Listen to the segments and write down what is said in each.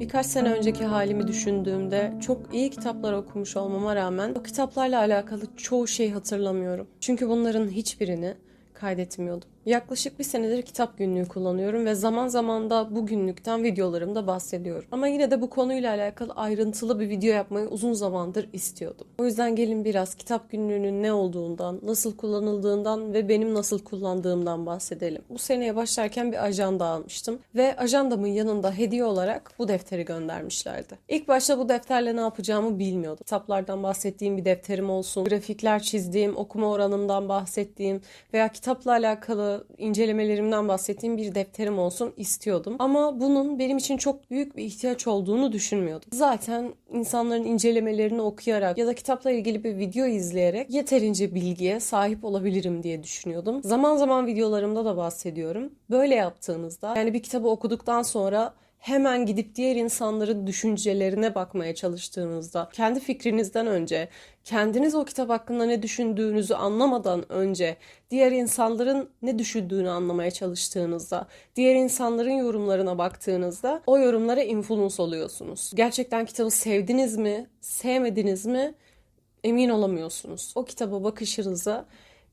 Birkaç sene önceki halimi düşündüğümde çok iyi kitaplar okumuş olmama rağmen o kitaplarla alakalı çoğu şeyi hatırlamıyorum. Çünkü bunların hiçbirini kaydetmiyordum. Yaklaşık bir senedir kitap günlüğü kullanıyorum ve zaman zaman da bu günlükten videolarımda bahsediyorum. Ama yine de bu konuyla alakalı ayrıntılı bir video yapmayı uzun zamandır istiyordum. O yüzden gelin biraz kitap günlüğünün ne olduğundan, nasıl kullanıldığından ve benim nasıl kullandığımdan bahsedelim. Bu seneye başlarken bir ajanda almıştım ve ajandamın yanında hediye olarak bu defteri göndermişlerdi. İlk başta bu defterle ne yapacağımı bilmiyordum. Kitaplardan bahsettiğim bir defterim olsun, grafikler çizdiğim, okuma oranımdan bahsettiğim veya kitapla alakalı incelemelerimden bahsettiğim bir defterim olsun istiyordum. Ama bunun benim için çok büyük bir ihtiyaç olduğunu düşünmüyordum. Zaten insanların incelemelerini okuyarak ya da kitapla ilgili bir video izleyerek yeterince bilgiye sahip olabilirim diye düşünüyordum. Zaman zaman videolarımda da bahsediyorum. Böyle yaptığınızda yani bir kitabı okuduktan sonra hemen gidip diğer insanların düşüncelerine bakmaya çalıştığınızda, kendi fikrinizden önce, kendiniz o kitap hakkında ne düşündüğünüzü anlamadan önce, diğer insanların ne düşündüğünü anlamaya çalıştığınızda, diğer insanların yorumlarına baktığınızda o yorumlara influence oluyorsunuz. Gerçekten kitabı sevdiniz mi, sevmediniz mi emin olamıyorsunuz. O kitaba bakışınıza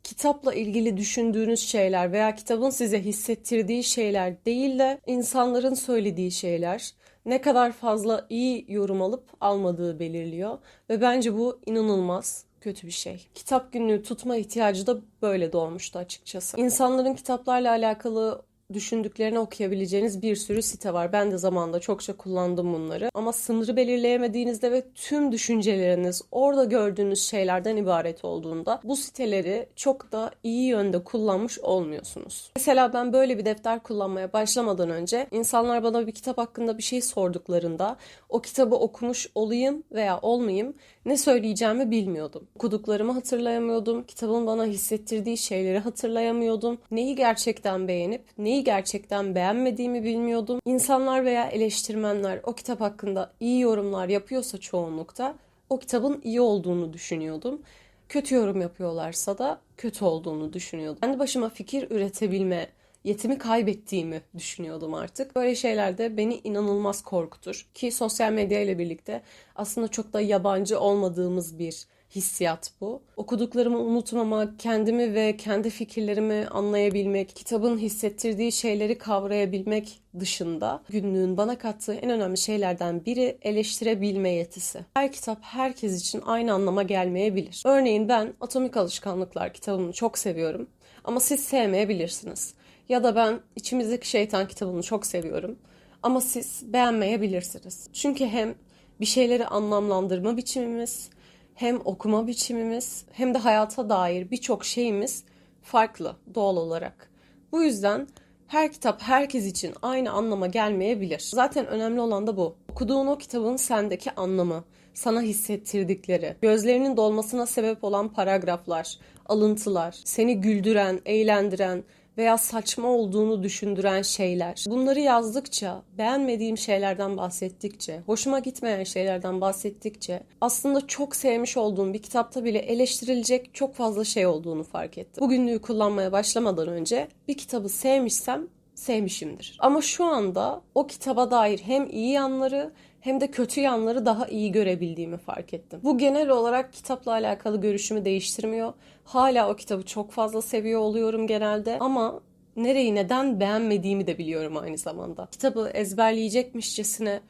kitapla ilgili düşündüğünüz şeyler veya kitabın size hissettirdiği şeyler değil de insanların söylediği şeyler ne kadar fazla iyi yorum alıp almadığı belirliyor ve bence bu inanılmaz kötü bir şey. Kitap günlüğü tutma ihtiyacı da böyle doğmuştu açıkçası. İnsanların kitaplarla alakalı düşündüklerini okuyabileceğiniz bir sürü site var. Ben de zamanında çokça kullandım bunları. Ama sınırı belirleyemediğinizde ve tüm düşünceleriniz orada gördüğünüz şeylerden ibaret olduğunda bu siteleri çok da iyi yönde kullanmış olmuyorsunuz. Mesela ben böyle bir defter kullanmaya başlamadan önce insanlar bana bir kitap hakkında bir şey sorduklarında o kitabı okumuş olayım veya olmayayım ne söyleyeceğimi bilmiyordum. Okuduklarımı hatırlayamıyordum. Kitabın bana hissettirdiği şeyleri hatırlayamıyordum. Neyi gerçekten beğenip neyi gerçekten beğenmediğimi bilmiyordum. İnsanlar veya eleştirmenler o kitap hakkında iyi yorumlar yapıyorsa çoğunlukta o kitabın iyi olduğunu düşünüyordum. Kötü yorum yapıyorlarsa da kötü olduğunu düşünüyordum. Kendi başıma fikir üretebilme yetimi kaybettiğimi düşünüyordum artık. Böyle şeyler de beni inanılmaz korkutur. Ki sosyal medya ile birlikte aslında çok da yabancı olmadığımız bir hissiyat bu. Okuduklarımı unutmamak, kendimi ve kendi fikirlerimi anlayabilmek, kitabın hissettirdiği şeyleri kavrayabilmek dışında günlüğün bana kattığı en önemli şeylerden biri eleştirebilme yetisi. Her kitap herkes için aynı anlama gelmeyebilir. Örneğin ben Atomik Alışkanlıklar kitabını çok seviyorum ama siz sevmeyebilirsiniz. Ya da ben içimizdeki şeytan kitabını çok seviyorum. Ama siz beğenmeyebilirsiniz. Çünkü hem bir şeyleri anlamlandırma biçimimiz, hem okuma biçimimiz, hem de hayata dair birçok şeyimiz farklı doğal olarak. Bu yüzden her kitap herkes için aynı anlama gelmeyebilir. Zaten önemli olan da bu. Okuduğun o kitabın sendeki anlamı, sana hissettirdikleri, gözlerinin dolmasına sebep olan paragraflar, alıntılar, seni güldüren, eğlendiren, veya saçma olduğunu düşündüren şeyler. Bunları yazdıkça, beğenmediğim şeylerden bahsettikçe, hoşuma gitmeyen şeylerden bahsettikçe aslında çok sevmiş olduğum bir kitapta bile eleştirilecek çok fazla şey olduğunu fark ettim. Bugünlüğü kullanmaya başlamadan önce bir kitabı sevmişsem sevmişimdir. Ama şu anda o kitaba dair hem iyi yanları hem de kötü yanları daha iyi görebildiğimi fark ettim. Bu genel olarak kitapla alakalı görüşümü değiştirmiyor. Hala o kitabı çok fazla seviyor oluyorum genelde ama nereyi neden beğenmediğimi de biliyorum aynı zamanda. Kitabı ezberleyecekmişçesine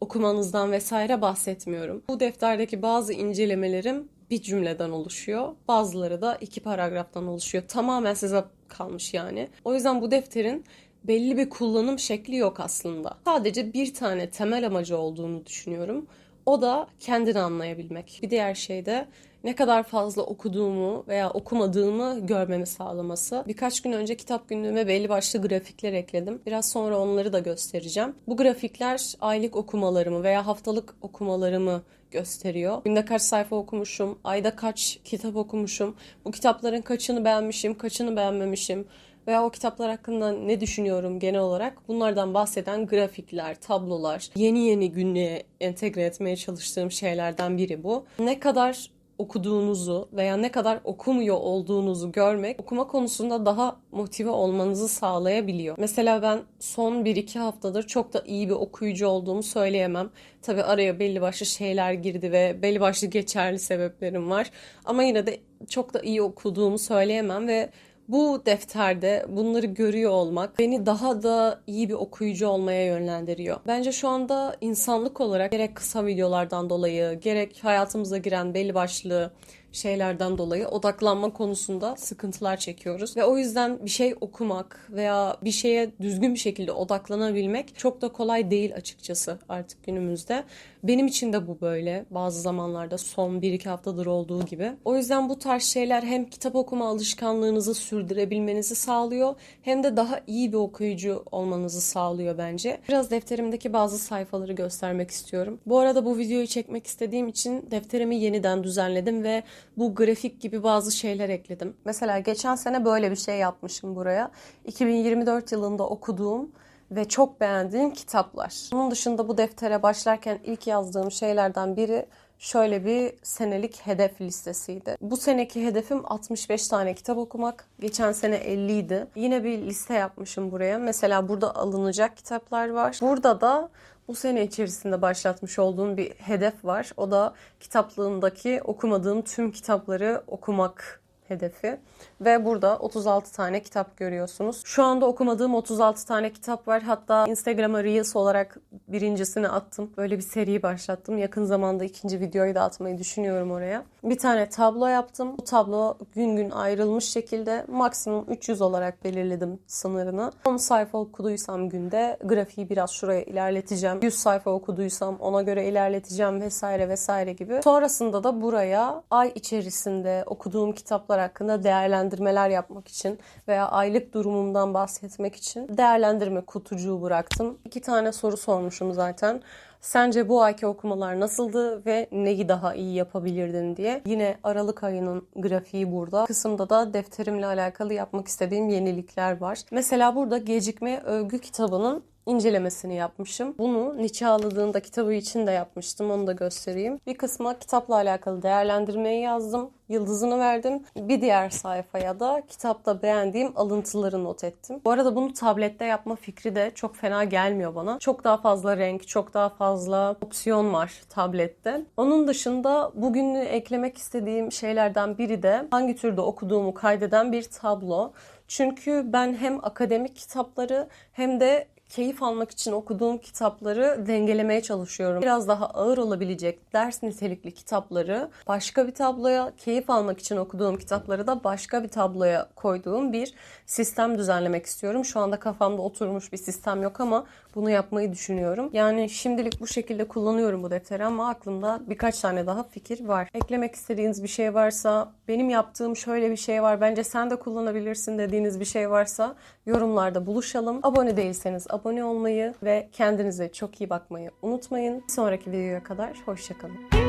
okumanızdan vesaire bahsetmiyorum. Bu defterdeki bazı incelemelerim bir cümleden oluşuyor. Bazıları da iki paragraftan oluşuyor. Tamamen size kalmış yani. O yüzden bu defterin belli bir kullanım şekli yok aslında. Sadece bir tane temel amacı olduğunu düşünüyorum. O da kendini anlayabilmek. Bir diğer şey de ne kadar fazla okuduğumu veya okumadığımı görmemi sağlaması. Birkaç gün önce kitap günlüğüme belli başlı grafikler ekledim. Biraz sonra onları da göstereceğim. Bu grafikler aylık okumalarımı veya haftalık okumalarımı gösteriyor. Günde kaç sayfa okumuşum, ayda kaç kitap okumuşum, bu kitapların kaçını beğenmişim, kaçını beğenmemişim veya o kitaplar hakkında ne düşünüyorum genel olarak bunlardan bahseden grafikler, tablolar, yeni yeni günlüğe entegre etmeye çalıştığım şeylerden biri bu. Ne kadar okuduğunuzu veya ne kadar okumuyor olduğunuzu görmek okuma konusunda daha motive olmanızı sağlayabiliyor. Mesela ben son 1-2 haftadır çok da iyi bir okuyucu olduğumu söyleyemem. Tabii araya belli başlı şeyler girdi ve belli başlı geçerli sebeplerim var. Ama yine de çok da iyi okuduğumu söyleyemem ve bu defterde bunları görüyor olmak beni daha da iyi bir okuyucu olmaya yönlendiriyor. Bence şu anda insanlık olarak gerek kısa videolardan dolayı, gerek hayatımıza giren belli başlı şeylerden dolayı odaklanma konusunda sıkıntılar çekiyoruz. Ve o yüzden bir şey okumak veya bir şeye düzgün bir şekilde odaklanabilmek çok da kolay değil açıkçası artık günümüzde. Benim için de bu böyle bazı zamanlarda son 1-2 haftadır olduğu gibi. O yüzden bu tarz şeyler hem kitap okuma alışkanlığınızı sürdürebilmenizi sağlıyor hem de daha iyi bir okuyucu olmanızı sağlıyor bence. Biraz defterimdeki bazı sayfaları göstermek istiyorum. Bu arada bu videoyu çekmek istediğim için defterimi yeniden düzenledim ve bu grafik gibi bazı şeyler ekledim. Mesela geçen sene böyle bir şey yapmışım buraya. 2024 yılında okuduğum ve çok beğendiğim kitaplar. Bunun dışında bu deftere başlarken ilk yazdığım şeylerden biri şöyle bir senelik hedef listesiydi. Bu seneki hedefim 65 tane kitap okumak. Geçen sene 50 idi. Yine bir liste yapmışım buraya. Mesela burada alınacak kitaplar var. Burada da bu sene içerisinde başlatmış olduğum bir hedef var. O da kitaplığımdaki okumadığım tüm kitapları okumak hedefi. Ve burada 36 tane kitap görüyorsunuz. Şu anda okumadığım 36 tane kitap var. Hatta Instagram'a Reels olarak birincisini attım. Böyle bir seri başlattım. Yakın zamanda ikinci videoyu da atmayı düşünüyorum oraya. Bir tane tablo yaptım. Bu tablo gün gün ayrılmış şekilde maksimum 300 olarak belirledim sınırını. 10 sayfa okuduysam günde grafiği biraz şuraya ilerleteceğim. 100 sayfa okuduysam ona göre ilerleteceğim vesaire vesaire gibi. Sonrasında da buraya ay içerisinde okuduğum kitaplar hakkında değerlendirmeler yapmak için veya aylık durumumdan bahsetmek için değerlendirme kutucuğu bıraktım. İki tane soru sormuşum zaten. Sence bu ayki okumalar nasıldı ve neyi daha iyi yapabilirdin diye. Yine Aralık ayının grafiği burada. Kısımda da defterimle alakalı yapmak istediğim yenilikler var. Mesela burada Gecikme Övgü kitabının incelemesini yapmışım. Bunu Nietzsche ağladığında kitabı için de yapmıştım. Onu da göstereyim. Bir kısma kitapla alakalı değerlendirmeyi yazdım. Yıldızını verdim. Bir diğer sayfaya da kitapta beğendiğim alıntıları not ettim. Bu arada bunu tablette yapma fikri de çok fena gelmiyor bana. Çok daha fazla renk, çok daha fazla opsiyon var tablette. Onun dışında bugünlüğü eklemek istediğim şeylerden biri de hangi türde okuduğumu kaydeden bir tablo. Çünkü ben hem akademik kitapları hem de keyif almak için okuduğum kitapları dengelemeye çalışıyorum. Biraz daha ağır olabilecek ders nitelikli kitapları başka bir tabloya, keyif almak için okuduğum kitapları da başka bir tabloya koyduğum bir sistem düzenlemek istiyorum. Şu anda kafamda oturmuş bir sistem yok ama bunu yapmayı düşünüyorum. Yani şimdilik bu şekilde kullanıyorum bu defteri ama aklımda birkaç tane daha fikir var. Eklemek istediğiniz bir şey varsa, benim yaptığım şöyle bir şey var, bence sen de kullanabilirsin dediğiniz bir şey varsa yorumlarda buluşalım. Abone değilseniz abone olmayı ve kendinize çok iyi bakmayı unutmayın. Bir sonraki videoya kadar hoşçakalın.